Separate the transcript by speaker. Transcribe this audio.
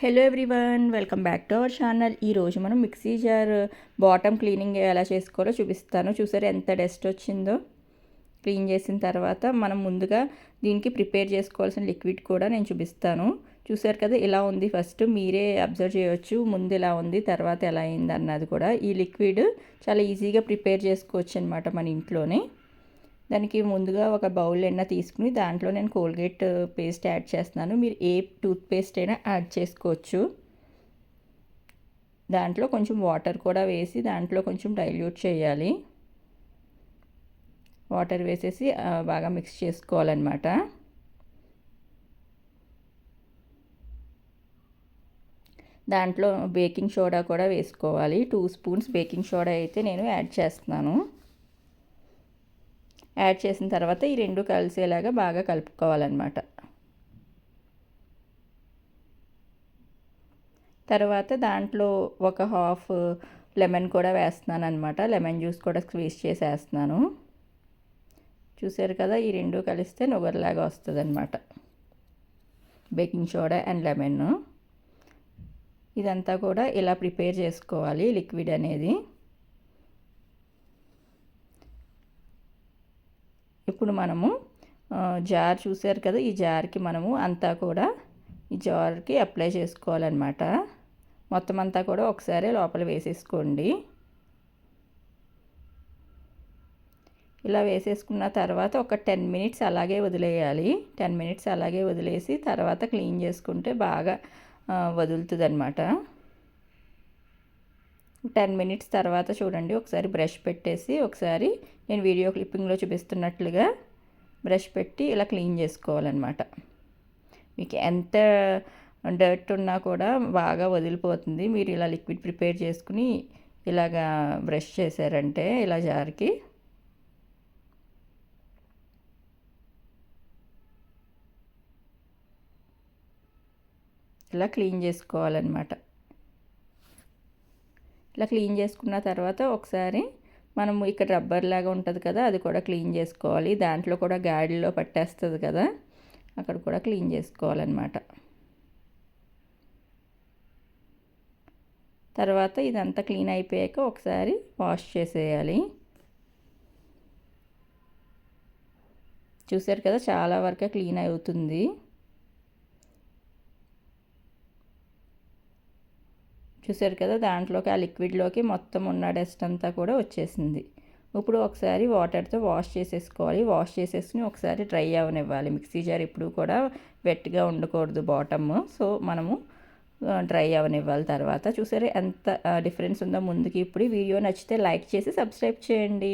Speaker 1: Hello everyone welcome back to our channel ఈరోజు మనం mixie jar bottom cleaning ఎలా చేసుకోవాలో చూపిస్తాను. చూసారు ఎంత డస్ట్ వచ్చిందో? క్లీన్ చేసిన తర్వాత మనం ముందుగా దీనికి ప్రిపేర్ చేసుకోవాల్సిన లిక్విడ్ కూడా నేను చూపిస్తాను. చూసారు కదా ఇలా ఉంది. ఫస్ట్ మీరే అబ్జర్వ్ చేయవచ్చు ముందు ఎలా ఉంది తర్వాత ఎలా అయింది అన్నది కూడా. ఈ లిక్విడ్ చాలా ఈజీగా ప్రిపేర్ చేసుకోవచ్చు అనమాట మన ఇంట్లోనే. దానికి ముందుగా ఒక బౌల్ ఎన్న తీసుకుని దాంట్లో నేను కోల్గేట్ పేస్ట్ యాడ్ చేస్తున్నాను. మీరు ఏ టూత్ పేస్ట్ అయినా యాడ్ చేసుకోవచ్చు. దాంట్లో కొంచెం వాటర్ కూడా వేసి దాంట్లో కొంచెం డైల్యూట్ చేయాలి. వాటర్ వేసేసి బాగా మిక్స్ చేసుకోవాలన్నమాట. దాంట్లో బేకింగ్ సోడా కూడా వేసుకోవాలి. టూ స్పూన్స్ బేకింగ్ సోడా అయితే నేను యాడ్ చేస్తున్నాను. యాడ్ చేసిన తర్వాత ఈ రెండు కలిసేలాగా బాగా కలుపుకోవాలన్నమాట. తర్వాత దాంట్లో ఒక హాఫ్ లెమన్ కూడా వేస్తున్నాను అనమాట లెమన్ జ్యూస్ కూడా స్క్వీజ్ చేసి వేస్తున్నాను చూసారు కదా ఈ రెండు కలిస్తే నువ్వరలాగా వస్తుంది అనమాట బేకింగ్ సోడా అండ్ లెమన్ ఇదంతా కూడా ఇలా ప్రిపేర్ చేసుకోవాలి లిక్విడ్ అనేది. ఇప్పుడు మనము జార్ చూసారు కదా ఈ జార్కి మనము అంతా కూడా ఈ జార్కి అప్లై చేసుకోవాలన్నమాట. మొత్తం అంతా కూడా ఒకసారి లోపల వేసేసుకోండి. ఇలా వేసేసుకున్న తర్వాత ఒక టెన్ మినిట్స్ అలాగే వదిలేయాలి. టెన్ మినిట్స్ అలాగే వదిలేసి తర్వాత క్లీన్ చేసుకుంటే బాగా వదులుతుంది అన్నమాట టెన్ మినిట్స్ తర్వాత చూడండి. ఒకసారి బ్రష్ పెట్టేసి ఒకసారి నేను వీడియో క్లిప్పింగ్లో చూపిస్తున్నట్లుగా బ్రష్ పెట్టి ఇలా క్లీన్ చేసుకోవాలన్నమాట. మీకు ఎంత డర్ట్ ఉన్నా కూడా బాగా వదిలిపోతుంది. మీరు ఇలా లిక్విడ్ ప్రిపేర్ చేసుకుని ఇలాగా బ్రష్ చేశారంటే ఇలా జారికి ఇలా క్లీన్ చేసుకోవాలన్నమాట. ఇలా క్లీన్ చేసుకున్న తర్వాత ఒకసారి మనము ఇక్కడ రబ్బర్ లాగా ఉంటుంది కదా అది కూడా క్లీన్ చేసుకోవాలి. దాంట్లో కూడా గాడిలో పట్టేస్తుంది కదా అక్కడ కూడా క్లీన్ చేసుకోవాలన్నమాట. తర్వాత ఇదంతా క్లీన్ అయిపోయాక ఒకసారి వాష్ చేసేయాలి. చూసారు కదా చాలా వరకు క్లీన్ అవుతుంది. చూసారు కదా దాంట్లోకి ఆ లిక్విడ్లోకి మొత్తం ఉన్న డస్ట్ అంతా కూడా వచ్చేసింది. ఇప్పుడు ఒకసారి వాటర్తో వాష్ చేసేసుకోవాలి. వాష్ చేసేసుకుని ఒకసారి డ్రై అవనివ్వాలి. మిక్సీ జార్ ఇప్పుడు కూడా వెట్గా ఉండకూడదు బాటమ్. సో మనము డ్రై అవనివ్వాలి తర్వాత. చూసారు ఎంత డిఫరెన్స్ ఉందో ముందుకి ఇప్పుడు వీడియో నచ్చితే లైక్ చేసి సబ్స్క్రైబ్ చేయండి.